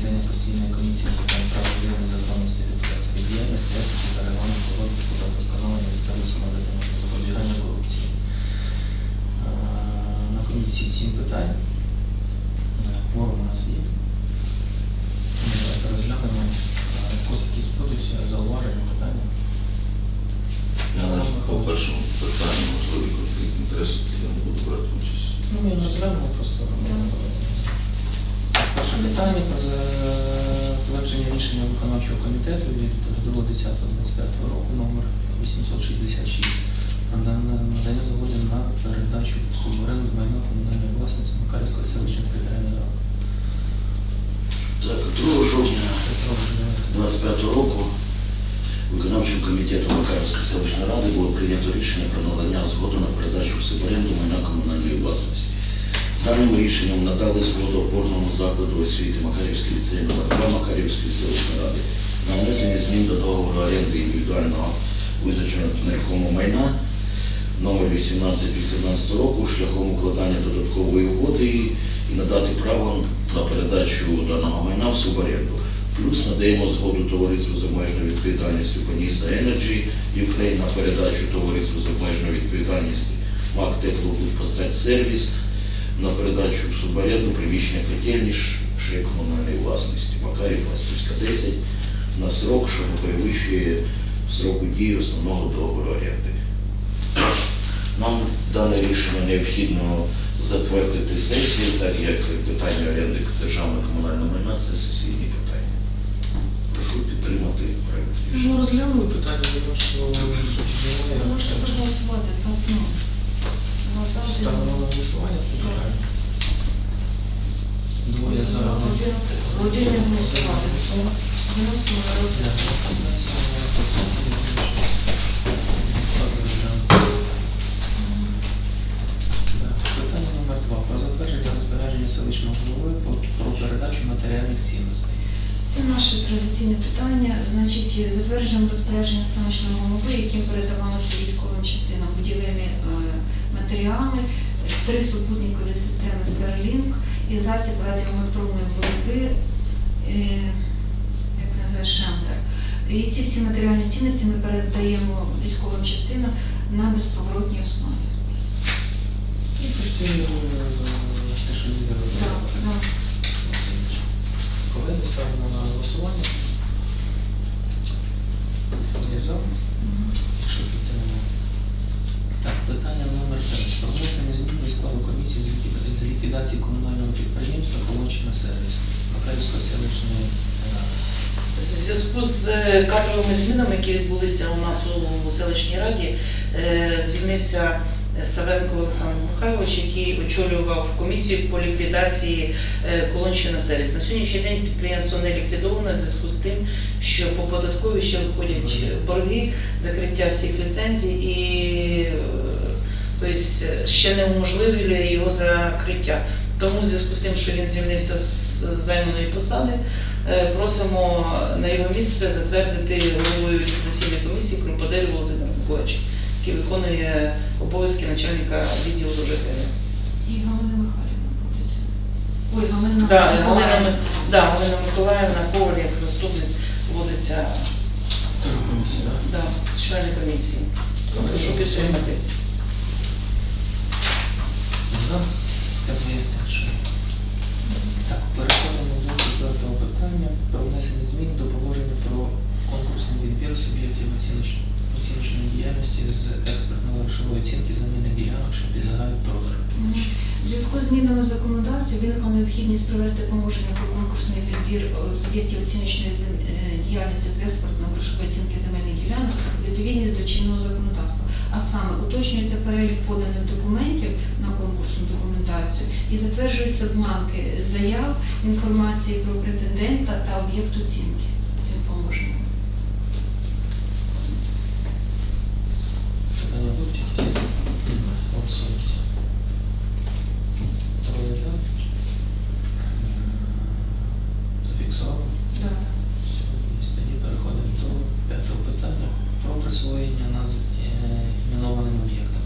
засідання постійної комісії з питань прав людини, законності депутатської діяльності, етики та регламенту розвитку та вдосконалення місцевого самоврядування та запобігання корупції. Е, На комісії сім питань. Е, Кворум у нас є. Ми давайте розглянемо. Е, Якось якісь будуть зауваження, питання. По першому питанню можливий конфлікт інтересів, я не буду брати участь. Ну, ми розглянемо просто. Е, Перше питання про затвердження рішення виконавчого комітету від 2.10.25 року номер 866 про надання згоди на передачу в суборенду майна комунальної власниці Макарівської селищної територіальної ради. Так, 2 жовтня 25 року виконавчим комітетом Макарівської селищної ради було прийнято рішення про надання згоди на передачу в суборенду майна комунальної власності. Даним рішенням надали згоду опорному закладу освіти Макарівський ліцей номер 2 Макарівської селищної ради на внесення змін до договору оренди індивідуального визначеного нерухомого майна номер 1818 року шляхом укладання додаткової угоди і- надати право на передачу даного майна в суборенду. Плюс надаємо згоду товариству з обмеженою відповідальністю Коніса Energy Ukraine на передачу товариству з обмеженою відповідальністю МАК Теплопостать Сервіс на передачу в суборенду приміщення котельні Ш- комунальної власності Макарів Васильська 10 на срок, що не перевищує сроку дії основного договору оренди. Нам дане рішення необхідно затвердити сесію, так як питання оренди державного комунального майна це сесійні питання. Прошу підтримати проект рішення. Ну, розглянули питання, тому що суті немає. Можете проголосувати, ну. Ставимо на голосування це питання. Двоє за. Один, один не голосувати. Виносимо на розгляд. Питання номер два. Про затвердження розпорядження селищного голови про- про передачу матеріальних цінностей. Це наше питання. Значить, затверджуємо розпорядження селищного голови, яким передавалося військовим частинам будівельні е, матеріали, е, три супутникові системи Starlink і засіб радіоелектронної боротьби, е, як називає Шендер. І ці всі матеріальні цінності ми передаємо військовим частинам на безповоротній основі. Ну, ж ті, е, те, що да. Колеги ставимо на голосування. Якщо підтримуємо. Так, питання номер 5. Про внесення змін до складу комісії з ліквідації комунального підприємства Колочина сервіс Макарівської селищної ради. В зв'язку з е, кадровими змінами, які відбулися у нас у селищній раді, е, звільнився Савенко Олександр Михайлович, який очолював комісію по ліквідації е, колонщина сервіс. На сьогоднішній день підприємство не ліквідовано в зв'язку з тим, що по податковій ще виходять е, борги, закриття всіх ліцензій і е, тобто, ще не уможливлює його закриття. Тому в зв'язку з тим, що він звільнився з займаної посади, Е, Просимо на його місце затвердити головою ліквідаційної комісії Крумпаделю Володимира Миколаївича, який виконує обов'язки начальника відділу ЖКГ. І Галина Михайлівна буде. Ой, Галина Да, Галина, Миколаївна. Да, Галина Миколаївна Коваль як заступник вводиться Комісія, да, з члени комісії. Прошу підтримати. За. Так, так що. Так, переходимо до четвертого питання про внесення змін до положення про конкурсний відбір суб'єктів оціночної оціночної діяльності з експертно-грошової оцінки заміни ділянок, що підлягають продажу. В зв'язку з змінами в законодавстві виникла необхідність провести положення про конкурсний відбір е, суб'єктів оціночної е, діяльності з експортно-грошової оцінки земельних ділянок відповідно до чинного законодавства. А саме уточнюється перелік поданих документів на конкурсну документацію і затверджуються бланки заяв, інформації про претендента та об'єкт оцінки цим положенням. Питання будуть якісь? Голосуємо. Троє за. М, Зафіксували? Так. Все, є. Тоді переходимо до п'ятого питання про присвоєння назв е, іменованим об'єктам.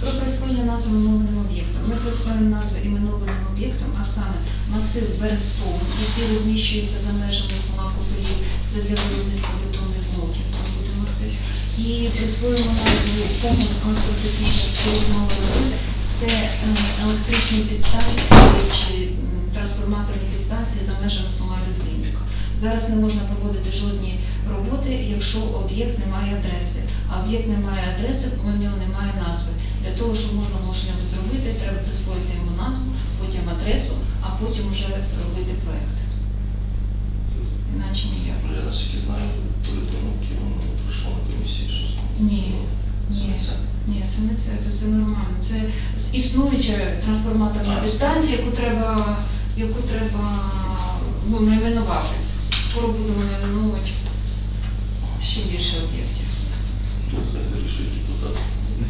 Про присвоєння назв іменованим об'єктам. Ми присвоїмо назви іменованим об'єктом, а саме масив Берестон, який розміщується за межами села Копелів, це для виробництва бетонних блоків, там буде масив. І присвоїмо назву комплекс контртехнічних споруд малої. Це е, електричні підстанції чи трансформаторні підстанції за межами села Людвинівка. Зараз не можна проводити жодні роботи, якщо об'єкт не має адреси. А об'єкт не має адреси, у нього немає назви. Для того, щоб можна було щось зробити, треба присвоїти йому назву, потім адресу, а потім вже робити проєкт. Іначе ніяк. Я наскільки знаю, придумки воно пройшло на комісії, щось. Ні, ні. це. Ні, це не це, це все нормально. Це існуюча трансформаторна А. підстанція, яку треба, яку треба ну, не винувати. Скоро будемо ще більше об'єктів. Тут хай вирішують так? Ну.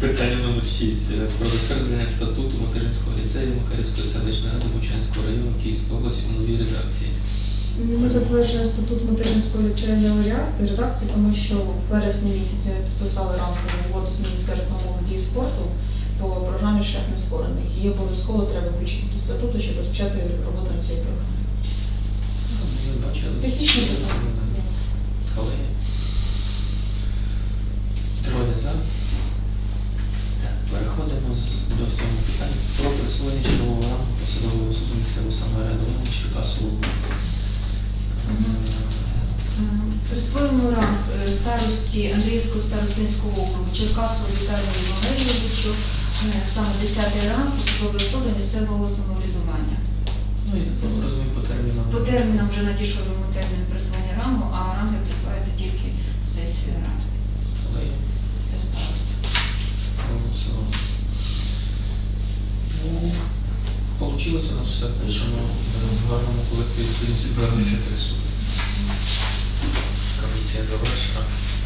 Питання номер 6. Про затвердження статуту Материнського ліцею Макарівської селищної ради Бучанського району Київської області у новій редакції. Ми затверджуємо статут Материнського ліцею в редакції, тому що в вересні місяці підписали рамкову угоду з Міністерством молоді і спорту по програмі Шлях нескорений. Її обов'язково треба включити до статуту, щоб розпочати роботу на цій програмі. Ми. Технічне питання. Колеги. Троє за. Так, переходимо з- Присвоїмо ранг е, старості Андріївського старостинського округу Черкасову Віталію Валерійовичу, е, саме 10 ранг посадової особи місцевого самоврядування. Ну, і так розумію, по термінам. По термінам вже надійшов йому термін присвоєння рангу, а ранги присваюються тільки сесією ради Колеги, для старості. проголосували. Ну, Получилось у нас все, що ми в гарному колективі сьогодні зібралися Комісія завершена.